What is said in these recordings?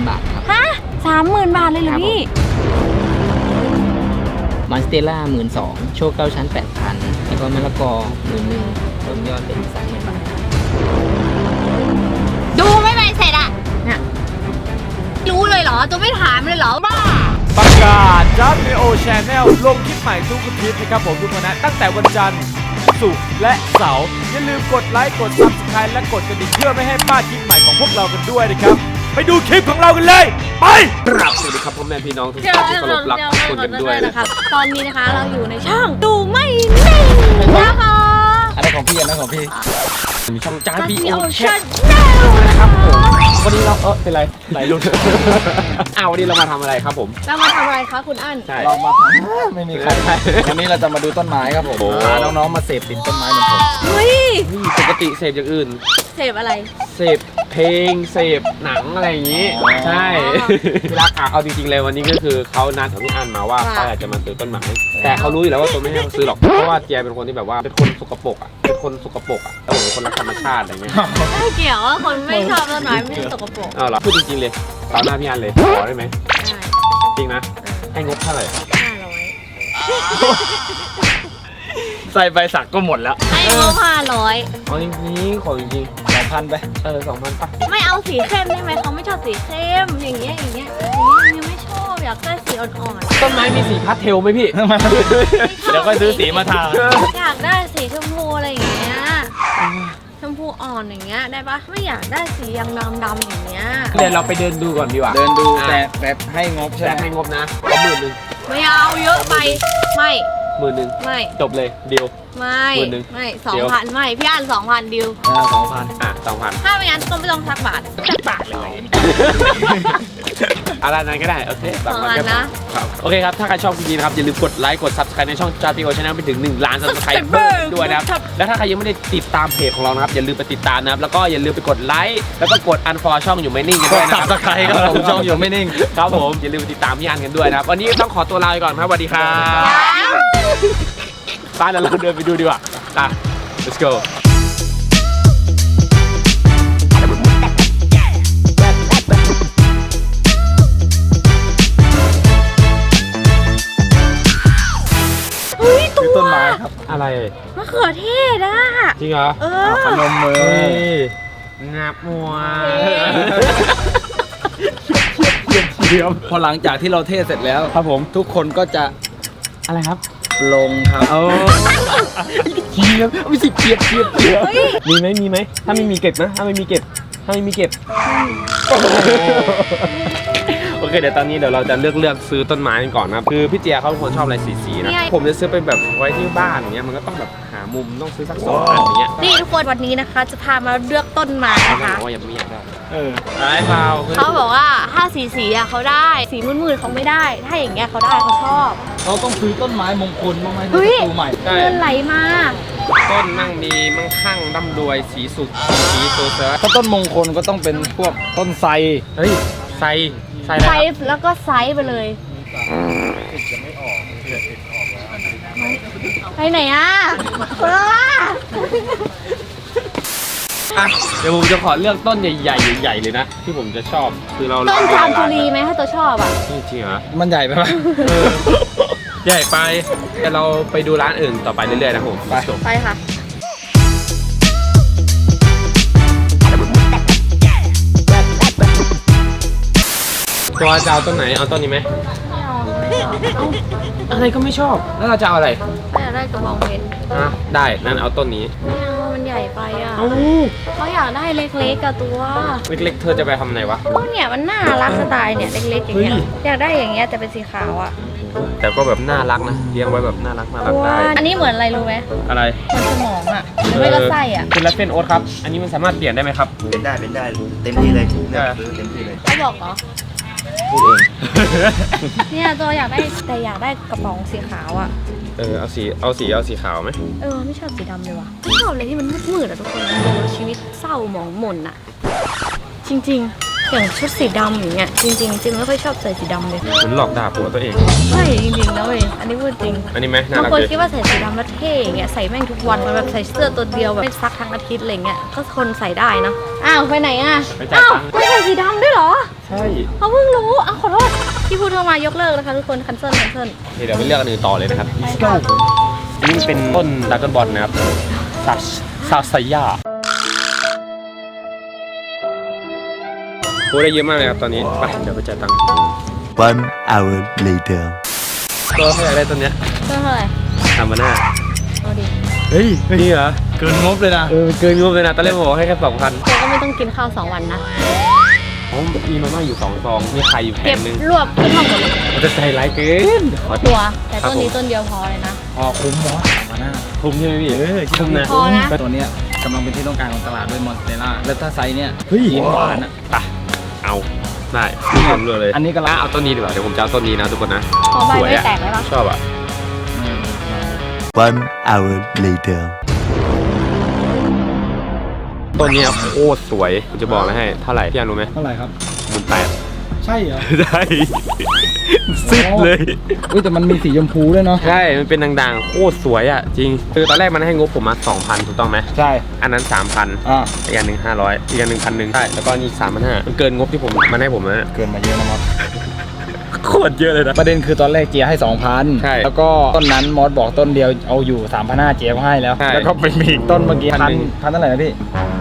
30,000 บาทครับ ฮะสามหมื่นบาทเลยเหรอพี่ มอนสเตล่าหมื่นสองโชคเก้าชั้น 8,000แล้วก็มะละกอหมื่นหนึ่งรวมยอดเป็น30,000บาทครับดูไม่ไปเสร็จอะเนี่ยรู้เลยเหรอตัวไม่ถามเลยเหรอบ้า ประกาศจับในโอชแนลลงคลิปใหม่ทุกอาทิตย์นะครับผมทุกคนนะตั้งแต่วันจันทร์ศุกร์และเสาร์อย่าลืมกดไลค์กด subscribe และกดกระดิ่งเพื่อไม่ให้พลาดคลิปใหม่ของพวกเรากันด้วยนะครับ ไปดูคลิปของเรากันเลย ไป ครับสวัสดีครับพ่อแม่พี่น้องทุกท่านที่เคารพรักทุกคนกันด้วยนะนะคครับรับตอนนี้นะคะเราอยู่ในช่องดูไม่นิ่งนะคะอะไรของพี่อันนั้นของพี่มีช่องจ้าตาบีซีโอโอแชชั่นนแนลนะครับผมวันนี้เราเออเป็นไรไหลหลุดอ้าววันนี้เรามาทำอะไรครับผมเรามาทำอะไรคะคุณอั้นใช่เรามาทำไม่มีใครวันนี้เราจะมาดูต้นไม้ครับผมโอ้พาน้องๆมาเสพติดต้นไม้เหมือนผมเฮ้ยนี่ปกติเสพอย่างอื่น เสพอะไร เสพ เพลงเสพหนังอะไรอย่างนี้ ใช่พี่รักอะเอาจริงๆเลยวันนี้ก็คือเขานัดกับพี่อันมาว่าว่าเขาอยากจะมาซื้อต้นไม้แต่เขารู้อยู่แล้วว่าตัวไม่ให้เขาซื้อหรอกเพราะว่าเจียเป็นคนที่แบบว่าเป็นคนสกปรกอะเป็นคนสกปรกอะแล้วผมเป็นคนรักธรรมชาติอะไรเงี้ยไม่เกี่ยวว่าคนไม่ชอบต้นไม้ไม่สกปรกเอาเหรอพูดจริงๆเลยตามหน้าพี่อันเลยขอได้ไหมได้จริงนะให้งบเท่าไหร่ห้าร้อยใส่ใบสักก็หมดแล้วให้งบห้าร้อยเอาจริงๆขอจริงส องพันไปๆเออสองพันป่ะไม่เอาสีเข้มได้ไหมเขาไม่ชอบสีเข้มอย่างเงี้ยอย่างเงี้ยอย่างเงี้ยยังไม่ชอบอยากได้สีอ่อนต้นไม้มีสีพาสเทลไหมพี่เดี๋ยวค่อยซื้อสีมาทาๆอยากได้สีชมพูอะไรอย่างเงี้ยชมพูอ่อนอย่างเงี้ยได้ปะไม่อยากได้สียางดำดำๆอย่างเงี้ยเดี๋ยวเราไปเดินดูก่อนดีกว่าเดินดูอะแต่แบบให้งบใช่แต่ไหมให้งบนะเอาหมื่นหนึ่งไม่เอาเยอะไป ไม่ หมื่นหนึ่งไม่ จบเลยเดียว ไม่หมื่นหนึ่งไม่สอเดี๋งยว พันไม่พี่อ่านสองพันดิว สองพันอะสองพันถ้าไม่งั้นก็ไม่ต้องสักบาท สักบาทเลย อะไรนั้นก็ได้ โอเคสองพันก็นะครับโอเคครับ ถ้าใครชอบคลิปนี้นะครับ อย่าลืมกดไลค์ กด subscribe ในช่องจาร์ตีโอชาแนลไปถึง 1 ล้าน subscribe ด้วยนะครับ แล้วถ้าใครยังไม่ได้ติดตามเพจของเรานะครับ อย่าลืมไปติดตามนะครับ แล้วก็อย่าลืมไปกดไลค์ แล้วก็กด unfollow ช่องอยู่ไม่นิ่งกันด้วยนะครับสับสไครครับผมช่องอยู่ไม่นิ่ง ครับผม อย่าลืมไปติดตามพี่อันกันด้วยนะครับ วันนี้ต้องขอตัวลาไปก่อนครับสวัสดีครับ ไปแล้วเราเดินไปดูดีกว่าไป let's go เฮ้ยตัซื้อวต้นไม้ครับ อะไร มะเขือเทศอะ จริงเหรอเออ พนมมือเฮ้ยงับมัวพอหลังจากที่เราเทศเสร็จแล้ว ครับผม ทุกคนก็จะอะไรครับ ลงครับ เอาเกียบไม่สิเกียบเกียบเกียบมีไหมมีไหม ถ้าไม่มีเก็บนะ ถ้าไม่มีเก็บ ถ้าไม่มีเก็บ โอเคเดี๋ยวตอนนี้เดี๋ยวเราจะเลือกเลือกซื้อต้นไม้กันก่อนนะครับคือพี่เจียเขาเป็นคนชอบอะไรสีๆนะ ผมจะซื้อเป็นแบบไว้ที่บ้านอย่างเงี้ยมันก็ต้องแบบหามุมต้องซื้อสักสองอันอย่างเงี้ยนี่ทุกคนวันนี้นะคะ จะพามาเลือกต้นไม้เขานะคะบอกว่ายังไม่อยากได้เอออะไรเปล่าคือเขาบอกว่าถ้าสีสีๆอะเขาได้ สีมืดๆเขาไม่ได้ ถ้าอย่างเงี้ยเขาได้เขาชอบ เราต้องซื้อต้นไม้มงคลบ้างไหมเฮ้ยที่ประตูใหม่ใช่เงินไหลมาต้นมั่งมีมั่งคั่งร่ำรวยสีสุขสีโซเซอร์ถ้าต้นมงคลก็ต้องเป็นพวกต้นไทรเฮ้ยใส่ใส่ไซแล้วส์แล้วก็ไซส์ไปเลยไปไหนอะเอออะเดี๋ยวผมจะขอเลือกต้นใหญ่ๆใหญ่ๆเลยนะ ที่ผมจะชอบคือเราต้นจามจุรีไหมถ้าตัวชอบอะจริงๆเหรอมันใหญ่ไปไหมเออ ใหญ่ไปแต่เราไปดูร้านอื่นต่อไปเรื่อยๆนะผมไปจบไปค่ะ ตัวจะเอาต้นไหนเอาต้นนี้ไหมไม่เอาไม่เอาเอาอะไรก็ไม่ชอบ แล้วเราจะเอาอะไร ไม่อยากได้กระบองเพชรอะได้นั่นเอาต้นนี้ ไม่เอามัน ใหญ่ไปอะเอ้าเขาอยากได้เล็กๆกับตัวเล็กๆ เธอจะไปทำไหนวะ พวกเนี่ยมันน่ารักสไตล์เนี่ยเล็กๆอย่างเงี้ยเฮ้ย อยากได้อย่างเงี้ยแต่เป็นสีขาวอะแต่ก็แบบน่ารักนะ เลี้ยงไว้แบบน่ารักน่ารักได้ อันนี้เหมือนอะไรรู้ไหมอะไรเหมือนสมองอะหรือไม่ก็ไส้อะคุณรัสเฟนโอ๊ตครับ อันนี้มันสามารถเปลี่ยนได้ไหมครับ เป็นได้เป็นได้เต็มที่เลยเลือกเออซื้อเต็มที่เลยเขาบอกเหรอ พูดเอง เนี่ยตัวอยากได้แต่อยากได้กระป๋องสีขาวอะ เออเอาสีเอาสีเอาสีขาวไหมเออไม่ชอบสีดำเลยว่ะไม่ชอบเลยที่มันมืดๆอะทุกคนมันดูแล้วชีวิตเศร้าหมองหม่นอะ จริงๆ อย่างชุดสีดำอย่างเงี้ยจริงๆจริงไม่ค่อยชอบใส่สีดำเลยเหมือนหลอกด่าผัวตัวเอง ใช่จริงๆนะเว้ยอันนี้พูดจริงอันนี้ไหมน่าบางรักคนดีคิดว่าใส่สีดำแล้วเท่อย่างเงี้ยใส่แม่งทุกวันมันแบบใส่เสื้อตัวเดียวแบบไม่ซักทั้งอาทิตย์อะไรเงี้ยก็คนใส่ได้เนอะอ้าวไปไหนอะไปจ่ายอ้าวตังค์ ไม่ใส่สีดำด้วยเหรอใช่เขาเพิ่งรู้อ้าวขอโทษที่พูดเข้ามายกเลิกนะคะทุกคนคันเซิลคันเซิลนี่เดี๋ยวไปเลือกอันอื่นต่อเลยนะครับไปค่ะนี่เป็นต้นดราก้อนบอลนะครับซาซาซายา โอ้ได้เยอะมากเลยครับตอนนี้ไปเดี๋ยวไปจ่ายตังค์ One hour later. ตัวเท่าไหร่ได้ต้นเนี้ยเท่าไหร่ทำมาหน้าเอาดิเฮ้ยนี่เหรอเกินงบเลยนะเออเกินงบเลยนะตอนแรกผมบอกให้แค่สองพันแกก็ไม่ต้องกินข้าวสองวันนะอ๋อมีมาม่าอยู่สองซองมีไข่อยู่แผเก็งบนึงรวบขึ้นห้องหมดเลยมันจะใจร้ายเกินขอตัว แต่ครับต้นนี้ผมต้นเดียวพอเลยนะ พอคุ้มมอสมาหน้าคุ้มใช่ไหมพี่เออคุ้มนะพอนะ ตัวเนี้ยกำลังเป็นที่ต้องการของตลาดด้วยมอนสเตล่าแล้วถ้าไซส์เนี้ยเฮ้ยหวานอะ ไป เอาได้พี่ผมเลยอันนี้ก็ละอะเอาต้นนี้ดีกว่าเดี๋ยวผมจะเอาต้นนี้นะทุกคนนะพอใบสวยไม่อะแตกเลยปะชอบอะ One hour later. ต้นเนี้ยโคตรสวยผมจะบอกเลยให้เท่าไหร่พี่อันรู้ไหมเท่าไหร่ครับ หมื่นแปด ใช่เหรอ ได้ซิดเลย อุ้ยแต่มันมีสีชมพูด้วยเนาะ ใช่ มันเป็นด่างๆ โคตรสวยอะ จริง คือตอนแรกมันให้งบผมมา 2,000 ถูกต้องไหม ใช่ อันนั้น 3,000อ่าอีกอันหนึ่ง500 อีกอันหนึ่งพันหนึ่งใช่ แล้วก็นี่อีก3,500มันเกินงบที่ผมมันให้ผมแล้วเนี่ยเกินมาเยอะนะมอสโคตรเยอะเลยนะ ประเด็นคือตอนแรกเจียให้ 2,000 ใช่แล้วก็ต้นนั้นมอสบอกต้นเดียวเอาอยู่ 3,500เจียก็ให้แล้ว ใช่แล้วก็ไปมีอีกต้นเมื่อกี้พัพันนหนึ่งพันเท่าไหร่นะพี่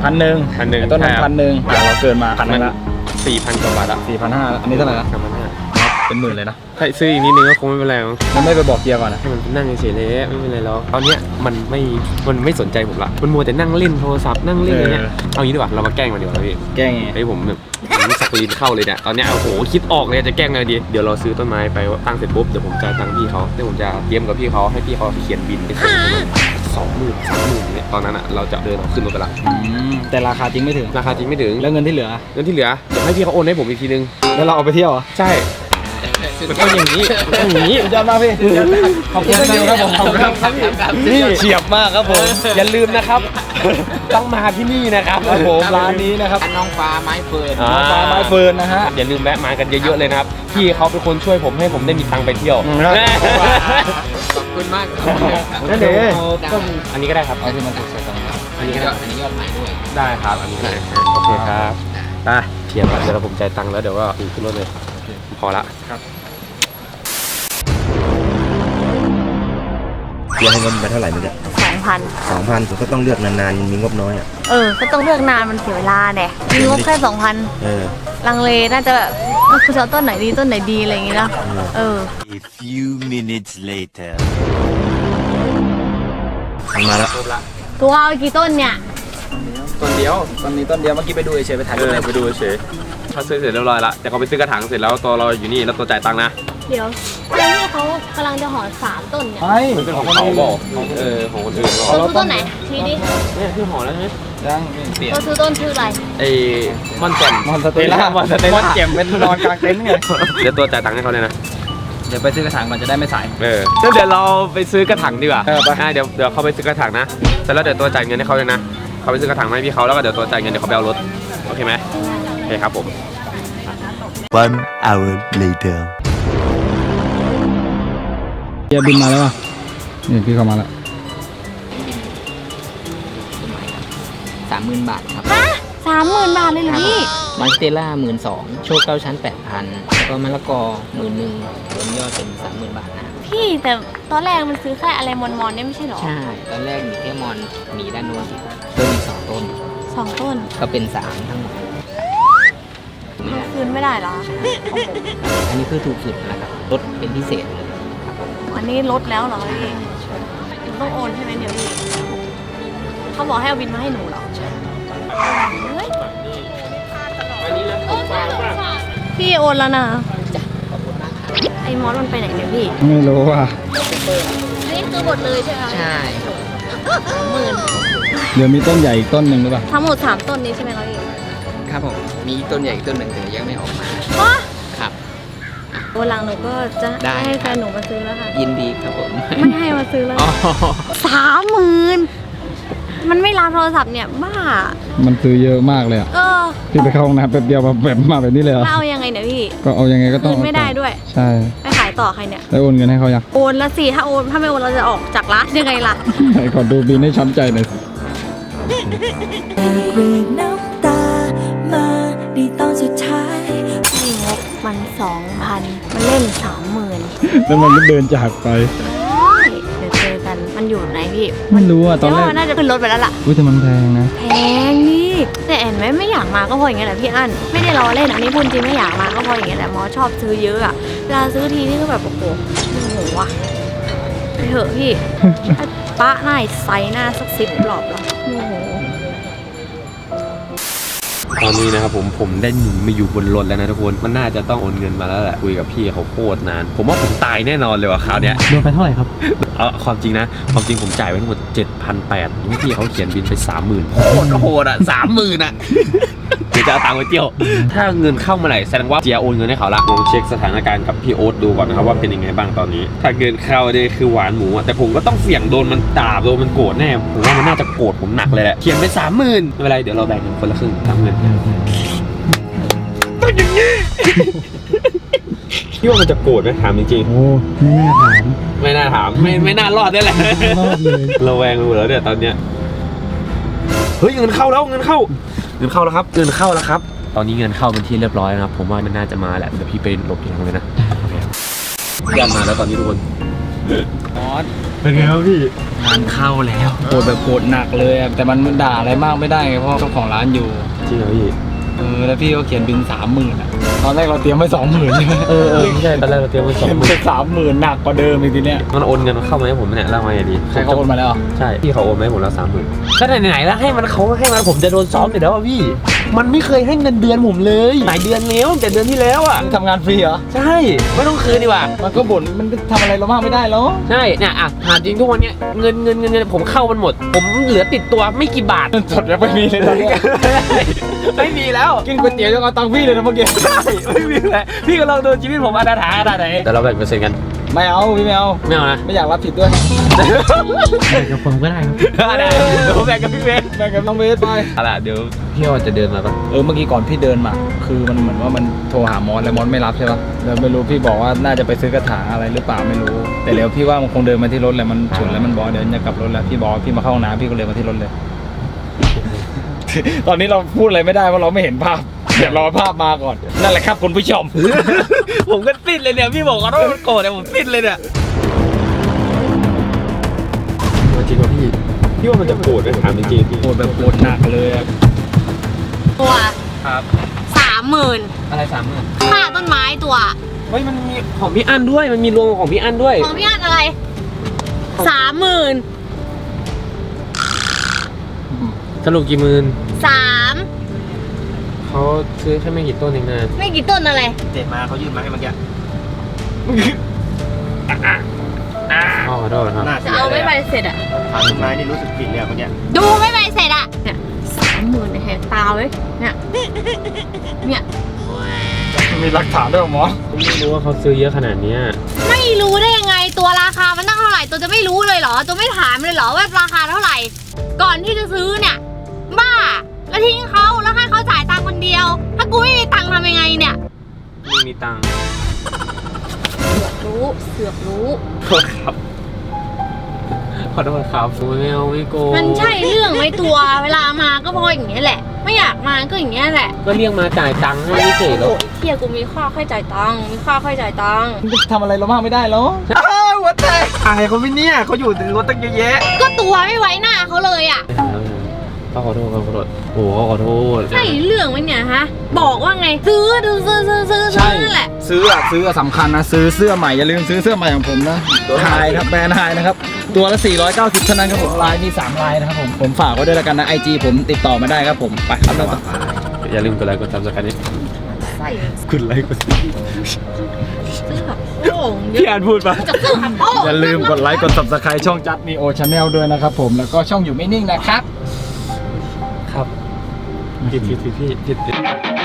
พันหนึ่งพันหนึ่งไอ้ต้นนั้นใช่ครับ พันหนึ่งอะเราเกินมาพันหมันึนงละ 4,000กว่าบาทอะสี่พันห้าอันนี้เท่าไหร่ละ3,500เป็นหมื่นเลยนะถ้าซื้ออีกนิดนึงก็คงไม่เป็นไรมั้งแล้วไม่ไปบอกเจียก่อนนะให้มันนั่งเฉยๆเลยไม่เป็นไรหรอกตอนเนี้ยมันไม่มันไม่สนใจผมละมันมัวแต่นั่งเล่นโทรศัพท์นั่งเล่นอะไรเงี้ยเอางี้ดีกว่าเรามาแกล้งมันดีกว่าพี่แกล้งไงไอ้ยผมแบบผมสกรีนเข้าเลยเนี่ยตอนเนี้ยโอ้โหคิดออกเลยจะแกล้งไงดีเดี๋ยวเราซื้อต้นไม้ไปตั้งเสร็จปุ๊บเดี๋ยวผมจะตังค์พี่เขาเดี๋ยวผมจะเตรียมกับพี่เขาให้พี่เขาเขียนบินให้ผม สองหมื่นสามหมื่นเนี่ยตอนนั้นอะเราจะเดินออกขึ้นรถไปละอืมแต่ราคาจริงไม่ถึง ราคาจริงไม่ถึงแล้วเงินที่เหลือ เงินที่เหลือเดี๋ยวให้พี่เขาโอนให้ผมอีกทีนึง แล้วเราเอาไปเที่ยวเหรอใช่มันต้องอย่างนี้มันต้องอย่างนี้ สุดยอดมากพี่ขอบคุณมากครับผมขอบคุณครับพี่นี่เฉียบมากครับผม อย่าลืมนะครับ ต้องมาที่นี่นะครับครับผมร้านนี้นะครับน้องฟ้าไม้เฟิร์นอ่าปลาไม้เฟิร์นนะฮะ อย่าลืมแวะมากันเยอะๆเลยนะครับ พี่เขาเป็นคนช่วยผมให้ผมได้มีตังค์ไปเที่ยวอืมครับขอบ คุณมากครับนั่นเองต้องอันนี้ก็ได้ครับเอาที่มันถูกใส่ตรงนี้อันนี้ยอดอันนี้ยอดใหม่ด้วยได้ครับอันนี้ก็ได้ครับโอเคครับไปเทียบกันเดี๋ยวผมจ่ายตังค์แล้วเดี๋ยวก็ขึ้นรถเลยพอละเจียให้งบไปเท่าไหร่ไม่ได้สองพันสองพันก็ต้องเลือกนานๆมีงบน้อยอะเออ ก็ต้องเลือกนานมันเสียเวลาแน่มีงบแค่สองพันเออลังเลน่าจะแบบเออคุณจะเอาต้นไหนดีต้นไหนดีอะไรอย่างงี้นะเออ A few minutes later. มันมาแล้วตัวเอากี่ต้นเนี่ย ต้นเดียวตอนนี้ต้นเดียวเมื่อกี้ไปดูเฉยๆไปถ่ายเอรูปอเลยไปดูเฉยถ้าซื้อเสร็จเรียบร้อยละแต่เขาไปซื้อกระถางเสร็จแล้วตัวเราอยู่นี่แล้วตัวจ่ายตังค์นะเดี๋ยวแล้วนี่เขากำลังจะห่อสามต้นเนี่ยไม่มันเป็นของเขาบอกเออของคนอื่นบอกเราซื้อต้นไหนชี้ดิเนี่ยคือห่อแล้วใช่ไหมยังเปลี่ยน เราซื้อต้นชื่ออะไรไอ้ม่อนแจ่มมอนสเตล่ามอนสเตล่ามอนแจ่มเป็นนอนกลางเต็นท์ไง เดี๋ยวตัวจ่ายตังค์ให้เขาเลยนะ เดี๋ยวไปซื้อกระถางก่อนจะได้ไม่สาย เอองั้นเดี๋ยวเราไปซื้อกระถางดีกว่าเออไปอะเดี๋ยวเดี๋ยวเขาไปซื้อกระถางนะเสร็จแล้วเดี๋ยวตัวจ่ายเงินให้เขาเลยนะเขาไปซื้อกระถางมาให้พี่เขาแล้วก็เดี๋ยวตัวจ่ายเงินเดี๋ยวเขาไปเอารถโอเคไหมโอเคครับผม One hour later. เจียบินมาแล้วป่ะ นี่พี่เข้ามาแล้ว สามหมื่นบาทครับฮะสามหมื่นบาทเลยเหรอพี่ มาสเตล่าหมื่นสองโชคเก้าชั้นแปดพันแล้ว ก็มะละกอหมื่นหนึ่งรวมยอดเป็นสามหมื่นบาทนะพี่แต่ตอนแรกมันซื้อแค่อะไรมอนๆเนี่ยไม่ใช่เหรอใช่ตอนแรกมีแค่มอนมีด้านโน้นเพิ่มอีกสองต้นสองต้นก็เป็นสามทั้งหมดไม่ได้คืนไม่ได้เหรออันนี้คือถูกสุดนะครับลดเป็นพิเศษเลยครับผมอันนี้ลดแล้วเหรอพี่ต้องโอนใช่ไหมเนี่ยพี่เขาบอกให้เอาบินมาให้หนูเหรอเฮ้ยพี่โอนแล้วนะจ้ะขอ บคุณมากครับไอ้มอสมันไปไหนเนี่ยพี่ ไม่รู้อะ อันนี้คือหมดเลยใช่ไหมใช่หมื่นเดี๋ยวมีต้นใหญ่อีกต้นหนึ่งหรือเปล่า ทั้งหมดสามต้นนี้ใช่ไหมเราเองครับผมมีต้นใหญ่อีกต้นหนึ่งแต่ยังไม่ออกมาฮะครับ วันหลังหนูก็จะได้ ให้แฟนหนูมาซื้อแล้วค่ะ ยินดีครับผม ไม่ให้มาซื้อแล้วอ๋อสามหมื่น มันไม่รับโทรศัพท์เนี่ยบ้า มันซื้อเยอะมากเลยอะเออพี่ไปเข้าห้องน้ำแป๊บเดียวมาแบบมาแบบนี้เลยเหรอแล้วเอายังไงเนี่ยพี่ ก็เอายังไงก็ต้องคืนไม่ได้ด้วย ใช่ไปขายต่อใครเนี่ย แล้วโอนเงินให้เขายังโอนละสิถ้าโอนถ้าไม่โอนเราจะออกจากร้านยังไงล่ะ ไหนขอดูบินให้ช้ำใจหน่อยสิเรียกน้ำตามาในตอนสุดท้ายนี่งบมันสองพันมันเล่นสามหมื่นแล้วมันก็เดินจากไป พี่ไม่รู้อะตเดี๋อยนวแรว่ากมันน่าจะขึ้นรถไปแล้วล่ะอุ้ยแต่มันแพงนะแพงนี่แต่เห็นไหมไม่อยากมาก็เพราะอย่างเงี้ยแหละพี่อั้นไม่ได้รอเล่นอันนี้พูดจริงไม่อยากมาก็เพราะอย่างเงี้ยแหละหมอชอบซื้อเยอะอะเวลาซื้อทีนี่ก็แบบโอ้โหโอ้โหว่ะไปเถอะพี่ถ้าปะหน้าอีกไซหน้าสักสิบรอบแล้วโอ้โห ตอนนี้นะครับผมผมได้หนีมาอยู่บนรถแล้วนะทุกคนมันน่าจะต้องโอนเงินมาแล้วแหละคุยกับพี่เขาโคตรนาน ผมว่าผมตายแน่นอนเลยว่ะคราวเนี้ยรวมไปเท่าไหร่ครับเอาความจริงนะ ความจริงผมจ่ายไปทั้งหมด7,800นี่พี่เขาเขียนบินไป 30,000โคตรโหดอะ30,000อะเดี๋ยวจะเอาตังค์ไปเที่ยว ถ้าเงินเข้าเมื่อไหร่แสดงว่าเจียโอนเงินให้เขาละลองเช็คสถานการณ์กับพี่โอ๊ตดูก่อนนะครับว่าเป็นยังไงบ้างตอนนี้ ถ้าเงินเข้าเนี่ยคือหวานหมูอะแต่ผมก็ต้องเสี่ยงโดนมันด่าโดนมันโกรธแน่ผมว่ามันน่าจะโกรธผมหนักเลยแหละเขียนไปสามหมื่นไม่เป็นไรเดี๋ยวเราแบ่งกันคนละครึ่งสามหมื่นต้องอย่างนี้พี่ว่ามันจะโกรธไหมถามจริงโอ้ไม่น่าถามๆไม่น่าถามไม่ไม่น่ารอดได้แหละ รอดเลย ระแวงไปหมดแล้วเนี่ยตอนเนี้ย เฮ้ยเงินเข้าแล้วเงินเข้า เงินเข้าแล้วครับ เงินเข้าแล้วครับ ตอนนี้เงินเข้าเป็นที่เรียบร้อยนะครับ ผมว่ามันน่าจะมาแหละ เดี๋ยวพี่ไปหลบอยู่ตรงนี้นะยันมาแล้วตอนนี้ทุกคนออสเป็นไงครับพี่งานเข้าแล้วโกรธแบบโกรธหนักเลยอะแต่มันด่าอะไรมากไม่ได้ไงเพราะเจ้าของร้านอยู่ จริงเหรอพี่ เออแล้วพี่ก็เขียนบินสามหมื่นอะตอนแรกเราเตรียมไว้สองหมื่นใช่ไหมเออเออใช่ตอนแรกเราเตรียมไว้สอเขียงนหมื่เป็นนสามหมื่นหนักกว่าเดิมอีกทีเนี้ยมันโอนเงินเข้ามาให้ผมเนี่ยแล้วมาไงดีใครเขาโอนมาแล้วเหรอใช่พี่เขาโอนมาให้ผมแล้วสามหมื่นก็ไหนๆแล้วให้มันเขาให้มันผมจะโดนซ้อมอยู่แล้วอะพี่ มันไม่เคยให้เงินเดือนผมเลยหลายเดือนแล้วแต่เดือนที่แล้วอะทำงานฟรีเหรอใช่ไม่ต้องคืนดีกว่า มันก็บ่นมันทำอะไรเรามากไม่ได้แล้วใช่เนี่ยอะถามจริงทุกวันเนี้ยเงินเงินเงินเงินผมเข้ามันหมด ผมเหลือติดตัวไม่กี่บาทเงินสดยังไม่มีเลยตอนเนี้ยไม่มีแล้วกินก๋วยเตี๋ยวยังเอาตังค์พี่เลยนะเมื่อกี้ใช่ไม่มีเลยพี่ก็ลองดูชีวิตผมอนาถาขนาดไหนแต่เราแบ่งเปอร์เซ็นต์กัน ไม่เอาพี่ไม่เอาไม่เอานะ ไม่อยากรับผิดด้วยกับผมก็ได้ครับได้เดี๋ยวผมแบ่งกับพี่เบสแบ่งกับน้องเบสไปเอาล่ะเดี๋ยวพี่ออนจะเดินมาปะเออเมื่อกี้ก่อนพี่เดินมา คือมันเหมือนว่ามันโทรหามอสแล้วมอสไม่รับใช่ปะแล้วไม่รู้พี่บอกว่าน่าจะไปซื้อกระถางอะไรหรือเปล่าไม่รู้ แต่แล้วพี่ว่ามันคงเดินมาที่รถแหละมันฉุนแล้วมันบอกเดี๋ยวจะกลับรถแล้วพี่บอกว่าพี่มาเข้าห้องน้ำพี่ก็เลยมาที่รถเลย ตอนนี้เราพูดอะไรไม่ได้เพราะเราไม่เห็นภาพเดี๋ยวรอภาพมาก่อน นั่นแหละครับคุณผู้ชม ผมก็ติดเลยเนี่ยพี่บอกว่ามันโกรธเนี่ยผมติดเลยเนี่ยจริงป่ะพี่พี่ว่ามันจะโกรธไหมถามจริงๆพี่โกรธแบบโกรธหนักเลยอะตัวครับสามหมื่นอะไรสามหมื่นค่าต้นไม้ตัวเฮ้ยมันมีของพี่อั้นด้วยมันมีรวมของพี่อั้นด้วยของพี่อันอะไรสามหมื่น รุปกี่หมื่นสามเขาซื้อแค่ไม่กี่ต้นเองนะไม่กี่ต้นอะไร เจ็ดมาเขายื่นมาให้เมื่อกี้อ๋อขอโทษครับ หน้าจะเสียเอาเลไม่ยใบอะเสร็จอะ ถามต้นไม้นี่รู้สึกผิดเลยอะเมื่อกี้ดูไม่ใบเสร็จอะ เนี่ยสามหมื่นในแหกตาเลยเนี่ย เนี่ยมีหลักฐานด้วยเหรอหมอไม่รู้ว่าเขาซื้อเยอะขนาดเนี้ยไม่รู้ได้ยังไงตัวราคามันตั้งเท่าไหร่ตัวจะไม่รู้เลยเหรอ ตัวไม่ถามเลยเหรอว่าราคาเท่าไหร่ ก่อนที่จะซื้อเนี่ยำยังไงเนี่ย ไม่มีตังค์รู้เสือกรู้ ขอโทษครับ ขอโทษครับผมไม่เอาไม่โกงมันใช่เรื่องไหมตัว เวลามาก็เพราะอย่างเงี้ยแหละ ไม่อยากมาก็อย่างเงี้ยแหละก็เรียกมาจ่ายตังค์ให้ไม่เฉยหรโอ้อกยเที่ยกูมีค่าค่อยจ่ายตังค์มีค่าค่อยจ่ายตังค์ทำอะไรเรามากไม่ได้แล้วหัวแตกอายเขาไม่เนี่ยเขาอยู่ในรถตั้งเยอะแยะก็ตัวไม่ไว้หน้าเขาเลยอะ ก็ขอโทษครับขอโทษโอ้โหขอโทษ ใช่เรื่องไหมเนี่ยฮะ บอกว่าไงซื้อซื้อซื้อซื้อซื้อซื้อนั่นแหละ ซื้ออะซื้ออะสำคัญนะ ซื้อเสื้อใหม่อย่าลืมซื้อเสื้อใหม่ของผมนะไฮครับแบรนด์ไฮนะครับ ตัวละ 490 เท่านั้นครับผมลายมี3ลายนะครับผมผมฝากไว้ด้วยแล้วกันนะ IG ผมติดต่อมาได้ครับผมไปครับเราอย่าลืมกดไลค์กดซับสไครต์นี่ใส่กดไลค์กดซื้อแบบโอ่งเยพี่อะอ่านพูดปะ จะซื้อแบบโอ่ง อย่าลืมกดไลค์กด subscribe ช่องจัดนีโอชาแนลด้วยนะครับผม แล้วก็ช่องอยู่ไม่นิ่งนะครับ ครับผิดผิดผิดผิดผิด